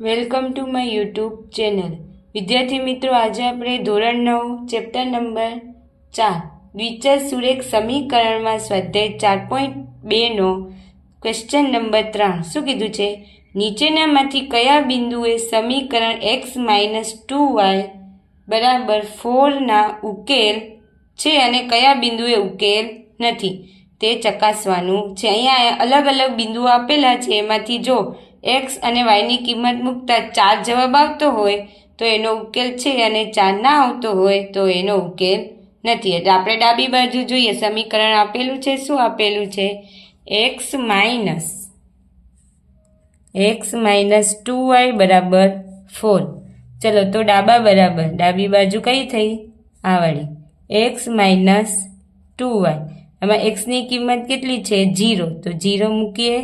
Welcome to my YouTube channel. વિદ્યાર્થી મિત્રો, આજે આપણે ધોરણ નવ, ચેપ્ટર નંબર ચાર, દ્વિચર સુરેખ સમીકરણમાં સ્વાધ્યાય ચાર પોઈન્ટ બેનો ક્વેશ્ચન નંબર ત્રણ. શું કીધું છે? નીચેનામાંથી કયા બિંદુએ સમીકરણ એક્સ માઇનસ ટુ વાય બરાબર ફોરના ઉકેલ છે અને કયા બિંદુએ ઉકેલ નથી? તે ચકાસવાનું છે. અહીંયા અલગ અલગ બિંદુઓ આપેલા છે. એમાંથી જો એક્સ અને વાયની કિંમત મૂકતા ચાર જવાબ આવતો હોય તો એનો ઉકેલ છે અને ચાર ના આવતો હોય તો એનો ઉકેલ નથી. એટલે આપણે ડાબી બાજુ જોઈએ. સમીકરણ આપેલું છે. શું આપેલું છે? X minus X minus two Y બરાબર ફોર ચલો તો ડાબા બરાબર. ડાબી બાજુ કઈ થઈ? આ વાળી. એક્સ માઇનસ ટુ વાય આમાં એક્સની કિંમત કેટલી છે? જીરો તો જીરો મૂકીએ.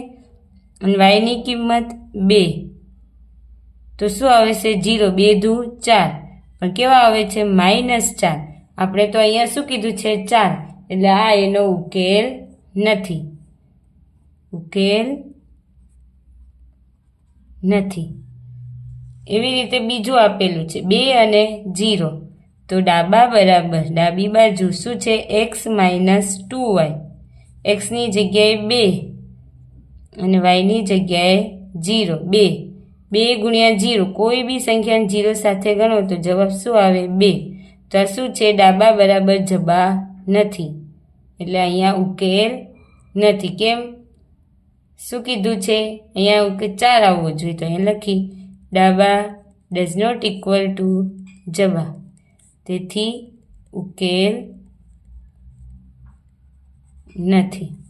અને વાયની કિંમત બે. તો શું આવે છે? જીરો બે દુ, ચાર. પણ કેવા આવે છે? માઇનસ ચાર. આપણે તો અહીંયા શું કીધું છે? ચાર. એટલે આ એનો ઉકેલ નથી. ઉકેલ નથી. એવી રીતે બીજું આપેલું છે. બે અને જીરો તો ડાબા બરાબર, ડાબી બાજુ શું છે? એક્સ માઇનસ ટુ વાય એક્સની જગ્યાએ બે. અને વાયની જગ્યાએ જીરો બે. બે ગુણ્યા જીરો કોઈ બી સંખ્યાને જીરો સાથે ગણો તો જવાબ શું આવે? બે. તો શું છે? ડાબા બરાબર જબા નથી. એટલે અહીંયા ઉકેલ નથી. કેમ? શું કીધું છે? અહીંયા ઉકેલ ચાર આવવો જોઈએ તો અહીંયા લખી. ડાબા ડઝ નોટ ઇક્વલ ટુ જબા. તેથી ઉકેલ નથી.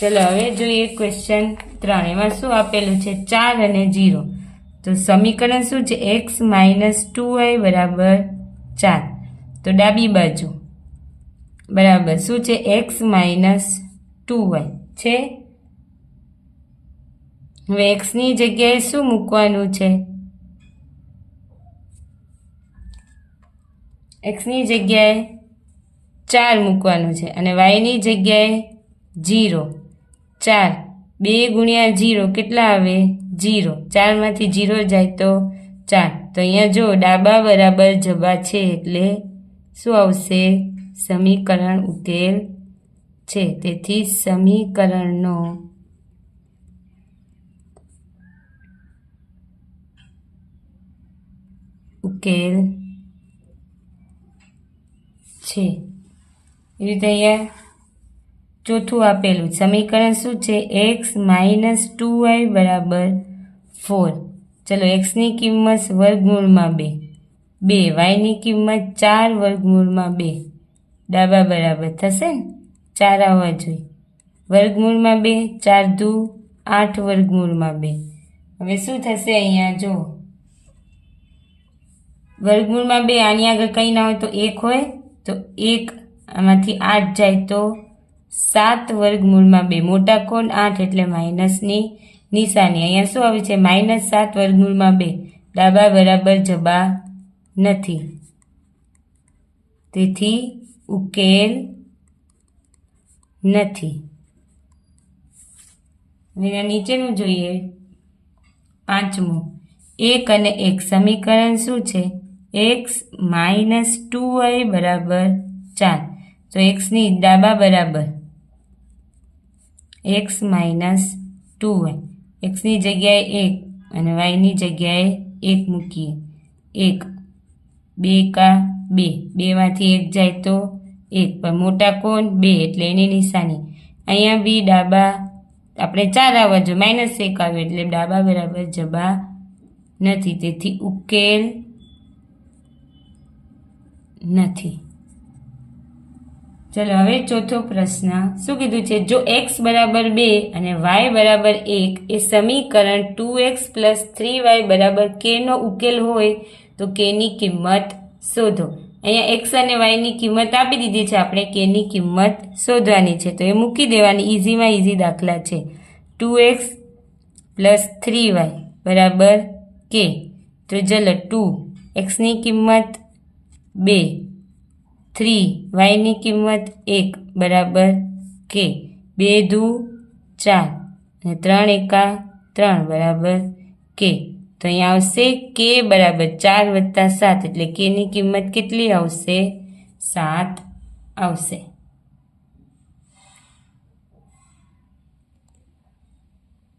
ચલો, હવે જોઈએ ક્વેશ્ચન ત્રણ. એમાં શું આપેલું છે? ચાર અને જીરો. તો સમીકરણ શું છે? એક્સ માઇનસ ટુ વાય બરાબર ચાર. તો ડાબી બાજુ. બરાબર. શું છે? એક્સ માઇનસ ટુ વાય છે? હવે એક્સની જગ્યાએ શું મૂકવાનું છે? એક્સની જગ્યાએ ચાર મૂકવાનું છે. અને વાયની જગ્યાએ જીરો. ચાર. બે ગુણ્યા જીરો કેટલા આવે? જીરો. ચારમાંથી જીરો જાય તો ચાર. તો અહીંયા જો ડાબા બરાબર જબા છે એટલે શું આવશે? સમીકરણ ઉકેલ છે. તેથી સમીકરણનો ઉકેલ છે. એવી રીતે અહીંયા ચોથું આપેલું સમીકરણ શું છે? એક્સ માઇનસ ટુ વાય બરાબર ફોર ચલો એક્સની કિંમત વર્ગમૂળમાં બે. બે વાયની કિંમત ચાર વર્ગમૂળમાં બે. ડાબા બરાબર થશે ને? ચાર આવવા જોઈએ. વર્ગમૂળમાં બે, ચાર દુ, આઠ વર્ગમૂળમાં બે. હવે શું થશે અહીંયા? જો, વર્ગમૂળમાં બે આની આગળ કંઈ ના હોય તો એક હોય, તો એક આમાંથી આઠ જાય તો સાત વર્ગમૂળમાં બે મોટા કોણ? આઠ એટલે માઇનસની નિશાની. અહીંયા શું આવે છે? માઇનસ સાત વર્ગમૂળમાં બે. ડાબા બરાબર જબા નથી. તેથી ઉકેલ નથી. એના નીચેનું જોઈએ. પાંચમું. એક અને એક સમીકરણ શું છે? એક્સ માઇનસ ટુ વાય બરાબર ચાર. તો એક્સની ડાબા બરાબર એક્સ માઇનસ ટુ વાય એક્સની જગ્યાએ એક અને વાયની જગ્યાએ એક મૂકીએ. એક, બે કા બે. બેમાંથી એક જાય તો એક. પણ મોટા કોણ? બે. એટલે એની નિશાની. અહીંયા બી ડાબા, આપણે ચાર આવવા જો માઇનસ એક આવ્યો એટલે ડાબા બરાબર જબા નથી. તેથી ઉકેલ નથી. ચલો હવે ચોથો પ્રશ્ન. શું કીધું છે? જો એક્સ બરાબર બે અને વાય બરાબર એક એ સમીકરણ two X plus three Y બરાબર કેનો ઉકેલ હોય, તો કેની કિંમત શોધો. અહીંયા એક્સ અને વાયની કિંમત આપી દીધી છે. આપણે કેની કિંમત શોધવાની છે. તો એ મૂકી દેવાની. ઇઝીમાં ઇઝી દાખલા છે. Two X plus three Y બરાબર કે તો ચલો ટુ એક્સની કિંમત બે. થ્રી વાયની કિંમત એક, બરાબર કે બે દુ, ચાર અને ત્રણ એકા ત્રણ, બરાબર કે તો અહીંયા આવશે કે બરાબર ચાર વત્તા સાત, એટલે કેની કિંમત કેટલી આવશે? સાત આવશે.